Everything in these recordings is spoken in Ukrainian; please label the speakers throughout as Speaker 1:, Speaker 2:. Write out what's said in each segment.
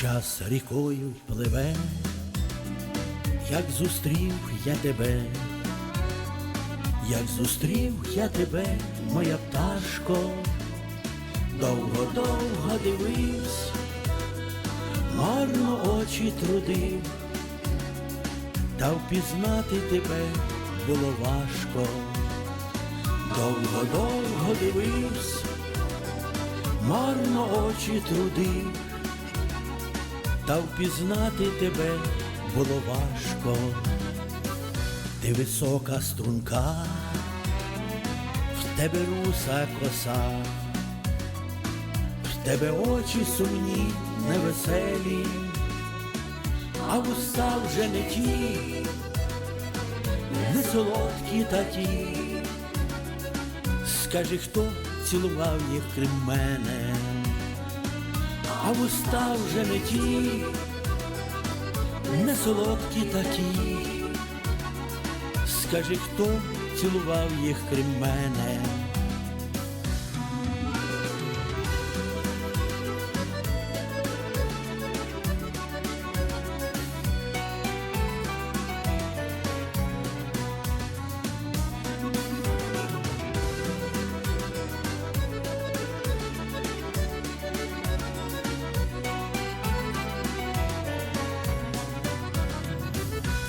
Speaker 1: Час рікою пливе, як зустрів я тебе як зустрів я тебе, моя пташко, довго-довго дивився, марно очі трудив, та впізнати тебе було важко, довго-довго дивився, марно очі трудив та впізнати тебе було важко, ти висока струнка, в тебе руса коса, в тебе очі сумні, невеселі, а вуста вже не ті, не солодкі та ті. Скажи, хто цілував їх крім мене? а вуста вже не ті, не солодкі такі. Скажи, хто цілував їх крім мене?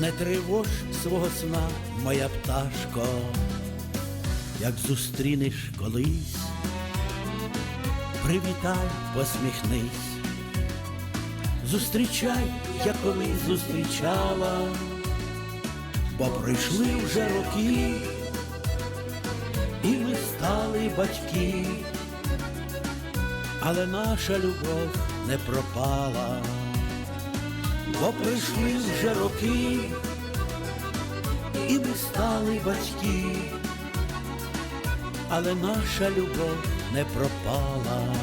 Speaker 1: Не тривож свого сна, моя пташко, як зустрінеш колись, привітай, посміхнись, зустрічай, як колись зустрічала, бо прийшли вже роки, і ми стали батьки, але наша любов не пропала бо прийшли вже роки, і ми стали батьки, але наша любов не пропала.